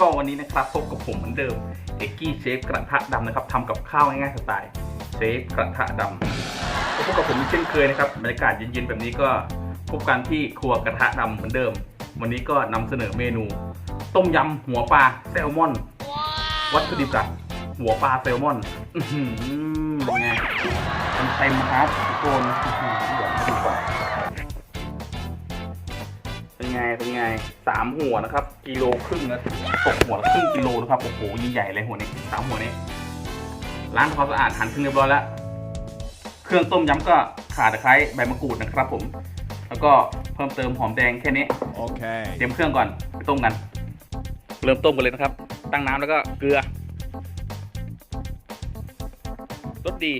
ก็วันนี้นะครับพบกับผมเหมือนเดิมเอกกี้เชฟกระทะดำนะครับทำกับข้าวง่ายๆสไตล์เชฟกระทะดำก็พบกับผมอีกเช่นเคยนะครับบรรยากาศเย็นๆแบบนี้ก็พบกันที่ครัวกระทะดำเหมือนเดิม วันนี้ก็นำเสนอเมนู ต้มยำหัวปลาแซลมอน วัตถุดิบหลักหัวปลาแซลมอนอื้อหือเป็นไงมันเต็มครับทุกคนอื้อหือเดี๋ยวมาดูก่อน เป็นไง เป็นไงสามหัวนะครับ กิโลครึ่งนะตกหัวละครึ่งกิโลนะครับโอ้โหยิ่งใหญ่เลยหัวนี้สามหัวนี้ล้างทำความสะอาดหั่นครึ่งเรียบร้อยแล้ว เครื่องต้มยำก็ข่าตะไคร้ใบมะกรูดนะครับ ผม แล้วก็เพิ่มเติมหอมแดงแค่นี้ Okay. เตรียมเครื่องก่อนไปต้มกัน เริ่มต้มกันเลยนะครับ ตั้งน้ำแล้วก็เกลือรสดี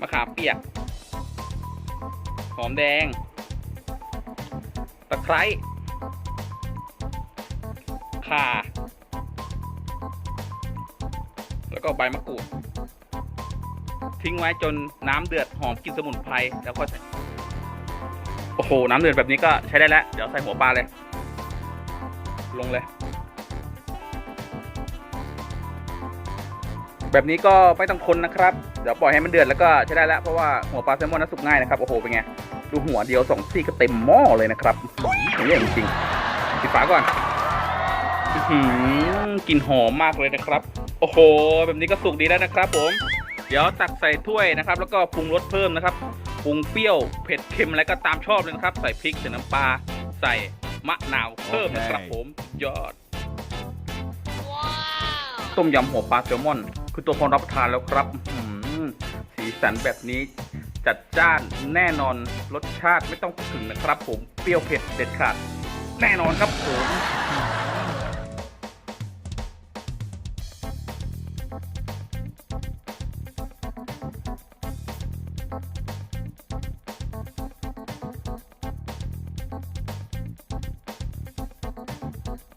มะขามเปียกหอมแดงตะ ไคร้ข่า แล้วก็ใบมะกรูด ทิ้งไว้จนน้ำเดือดหอมกลิ่นสมุนไพรแล้วก็โอ้โห น้ำเดือดแบบนี้ก็ใช้ได้แล้ว เดี๋ยวใส่หัวปลาเลย ลงเลย แบบนี้ก็ไม่ต้องคนนะครับ เดี๋ยวปล่อยให้มันเดือดแล้วก็ใช้ได้แล้ว เพราะว่าหัวปลาแซลมอนนั้นสุกง่ายนะครับ โอ้โห เป็นไง ดูหัวเดียวสองซี่ก็เต็มหม้อเลยนะครับอย่างนี้จริงๆปิดฝาก่อนอื้อหือกลิ่นหอมมากเลยนะครับ โอ้โห แบบนี้ก็สุกดีแล้วนะครับผม เดี๋ยวตักใส่ถ้วยนะครับ แล้วก็ปรุงรสเพิ่มนะครับ ปรุงเปรี้ยว เผ็ดเค็มอะไรก็ตามชอบเลยนะครับ ใส่พริกใส่น้ำปลา ใส่มะนาวเพิ่มนะครับโอเคผม ยอด ต้มยำหัวปลาแซลมอน คือตัวพอรับประทานแล้วครับอื้อหือสีสันแบบนี้ จัดจ้านแน่นอนรสชาติไม่ต้องถึงนะครับผมเปรี้ยวเผ็ดเด็ดขาด แน่นอนครับผม